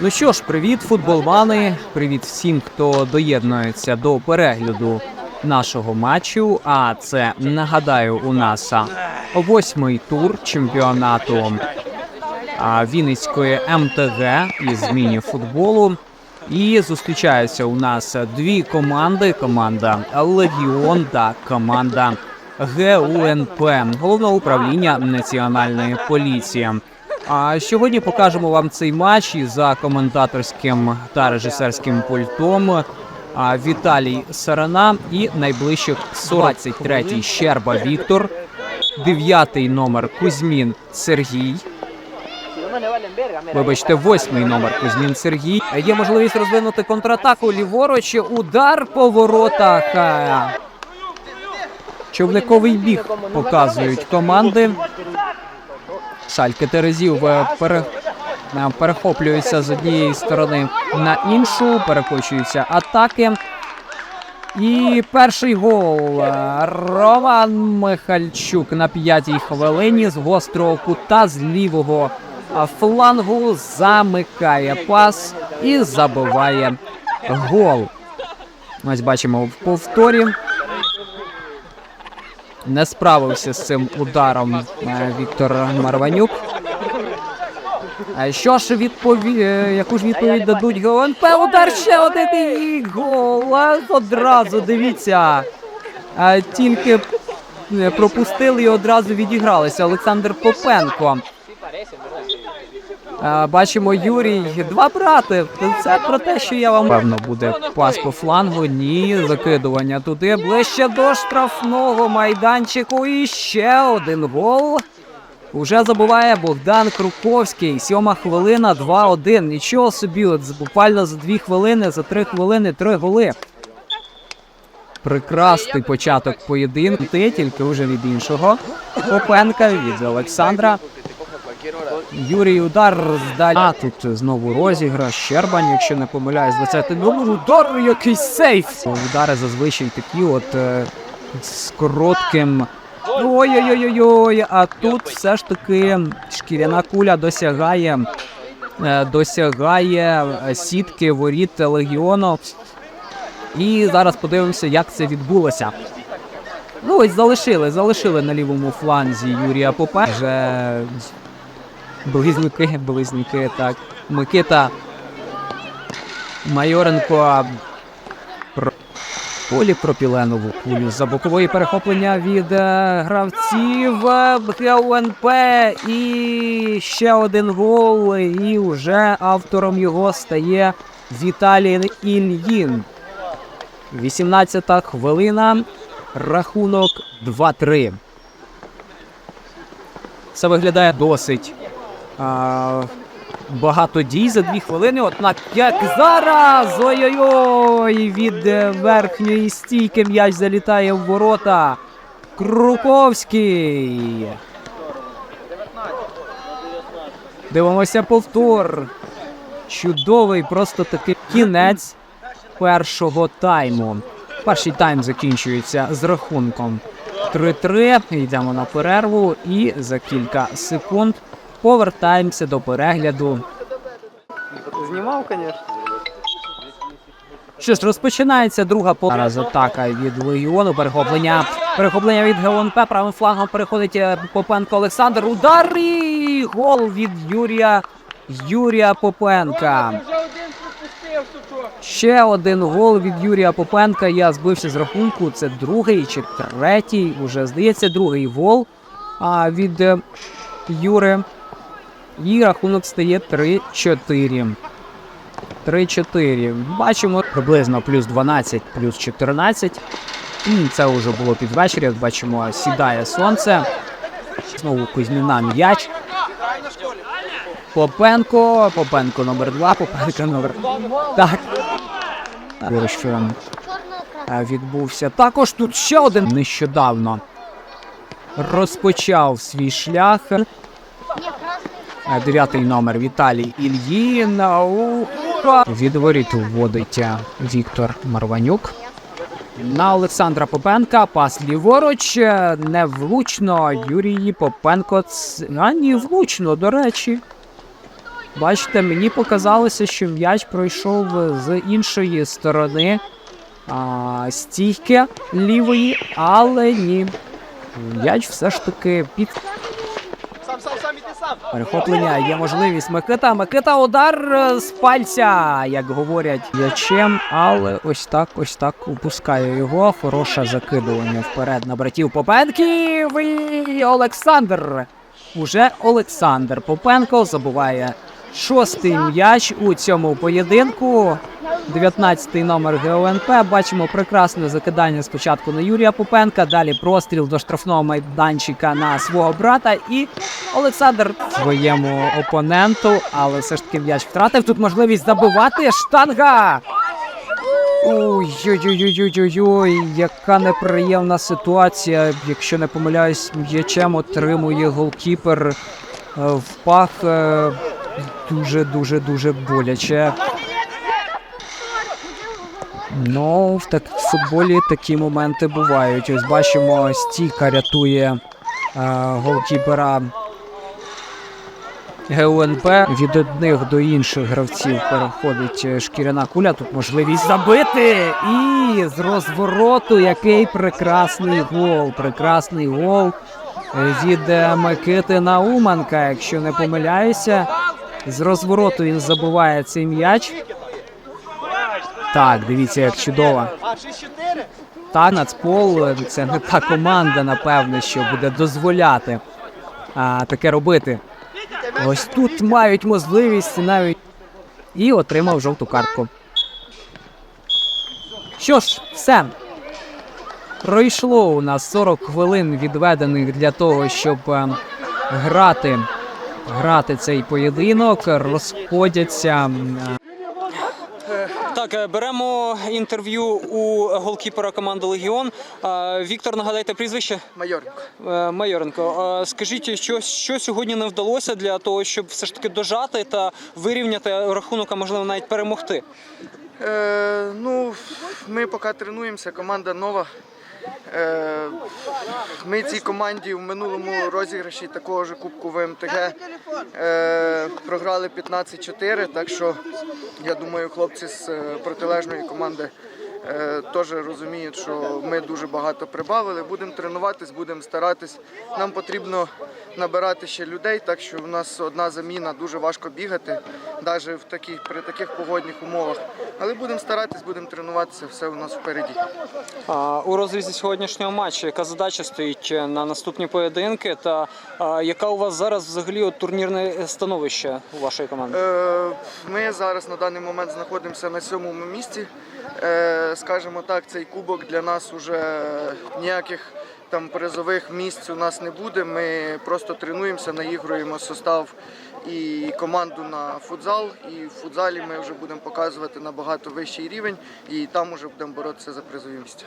Ну що ж, привіт, футболмани. Привіт всім, хто доєднується до перегляду нашого матчу. А це нагадаю, у нас восьмий тур чемпіонату Вінницької МТГ із міні-футболу. І зустрічаються у нас дві команди: команда Легіон та команда ГУНП Головного управління національної поліції. А сьогодні покажемо вам цей матч і за коментаторським та режисерським пультом. Віталій Сарана і найближчих 23-й Щерба Віктор, 9-й номер Кузьмін Сергій. Вибачте, восьмий номер Кузьмін Сергій. Є можливість розвинути контратаку ліворуч. Удар по воротах. Човниковий біг показують команди. Шальки Терезів е, пере... е, перехоплюються з однієї сторони на іншу, перекочуються атаки. І перший гол. Е, Роман Михальчук на п'ятій хвилині з гострого кута з лівого флангу замикає пас і забиває гол. Ось бачимо в повторі. Не справився з цим ударом е, Віктор Марванюк. А Що ж відпові... е, яку ж відповідь дадуть ГОНП? Удар ще один і гол. Одразу дивіться. Тільки е, пропустили і одразу відігралися. Олександр Попенко. Бачимо Юрій. Два брати. Це про те, що я вам певно буде пас по флангу. Ні, закидування туди. Ближче до штрафного майданчику. І ще один гол. Уже забуває Богдан Круковський. Сьома хвилина, 2-1. Нічого собі, от буквально за дві хвилини, за три хвилини, три голи. Прекрасний початок поєдинку. Тільки вже від іншого. Попенка від Олександра. Юрій удар здалі. А тут знову розіграш. Щербань, якщо не помиляюсь, 20 номер. Удар, який сейф. Удари зазвичай такі, от е, з коротким. Ой-ой-ой-ой, а тут все ж таки шкіряна куля досягає, е, досягає е, сітки воріт легіону. І зараз подивимося, як це відбулося. Ну ось залишили, залишили на лівому фланзі Юрія Попе. Вже близнюки, близнюки, так. Микита Майоренко про поліпропіленову кулю за бокової перехоплення від е, гравців е, ГУНП. І ще один гол. І вже автором його стає Віталій Ільїн. 18-та хвилина. Рахунок 2-3. Це виглядає досить багато дій за дві хвилини. Однак як зараз. Ой-ой-ой! Від е, верхньої стійки м'яч залітає в ворота. Круковський. Дивимося повтор. Чудовий, просто такий кінець першого тайму. Перший тайм закінчується з рахунком 3-3. Йдемо на перерву і за кілька секунд повертаємося до перегляду. Знімав, звісно. Що ж, розпочинається друга Зараз атака від Легіону. Перехоплення. Перехоплення від ГУНП. Правим флангом переходить е, Попенко Олександр. Удар і гол від Юрія Юрія Попенка. Ще один гол від Юрія Попенка. Я збився з рахунку. Це другий чи третій. Уже здається, другий гол а, від е, Юри. І рахунок стає 3-4. 3-4. Бачимо приблизно плюс 12, плюс 14. Це вже було під вечір. Як бачимо, сідає сонце. Знову Кузьміна м'яч. Попенко. Попенко номер 2, Попенко номер. Так. Що е, відбувся. Також тут ще один нещодавно розпочав свій шлях. Е, Дев'ятий номер Віталій Ільїн. Від воріт вводить е, Віктор Марванюк. На Олександра Попенка пас ліворуч е, невлучно. Юрій Попенко а ні, влучно, до речі. Бачите, мені показалося, що м'яч пройшов з іншої сторони а, стійки лівої, але ні. М'яч все ж таки під Сам, сам, сам, іди сам. перехоплення. Є можливість Микита. Микита удар е, з пальця, як говорять ячем, але ось так, ось так упускає його. Хороше закидування вперед на братів Попенків. І Олександр. Уже Олександр Попенко забуває шостий м'яч у цьому поєдинку. 19-й номер ГОНП. Бачимо прекрасне закидання спочатку на Юрія Попенка, далі простріл до штрафного майданчика на свого брата. І Олександр своєму опоненту, але все ж таки м'яч втратив. Тут можливість забивати штанга. Ой-ой-ой-ой-ой-ой, яка неприємна ситуація. Якщо не помиляюсь, м'ячем отримує голкіпер е, в пах. Е, Дуже дуже дуже боляче. Ну, в так в футболі такі моменти бувають. Ось бачимо, стійка рятує е, голкіпера ГУНП. Від одних до інших гравців переходить шкіряна куля. Тут можливість забити. І з розвороту який прекрасний гол. Прекрасний гол від Микити Науманка. Якщо не помиляюся, з розвороту він забуває цей м'яч. Так, дивіться, як чудово. А, 6-4? Та Нацпол це не та команда, напевне, що буде дозволяти а, таке робити. Ось тут мають можливість навіть і отримав жовту картку. Що ж, все. Пройшло у нас 40 хвилин відведених для того, щоб е, грати, грати цей поєдинок. Розходяться. Так, е, беремо інтерв'ю у голкіпера команди Легіон. Віктор, нагадайте прізвище Майоренко. Е, Майоренко. Скажіть, що, що сьогодні не вдалося для того, щоб все ж таки дожати та вирівняти рахунок, а можливо навіть перемогти? Е, ну, ми поки тренуємося, команда нова. Е, ми цій команді в минулому розіграші такого ж Кубку ВМТГ е, програли 15-4, так що я думаю, хлопці з е, протилежної команди теж розуміють, що ми дуже багато прибавили. Будемо тренуватись, будемо старатись. Нам потрібно набирати ще людей, так що в нас одна заміна дуже важко бігати, навіть в таких, при таких погодних умовах. Але будемо старатись, будемо тренуватися, все у нас впереді. А, У розрізі сьогоднішнього матчу, яка задача стоїть е, на наступні поєдинки, та а, яка у вас зараз взагалі от, турнірне становище у вашої команди? Е, Ми зараз на даний момент знаходимося на сьомому місці. Е, Скажімо так, цей кубок для нас вже ніяких там призових місць у нас не буде. Ми просто тренуємося, наігруємо состав і команду на футзал. І в футзалі ми вже будемо показувати набагато вищий рівень, і там вже будемо боротися за призові місця.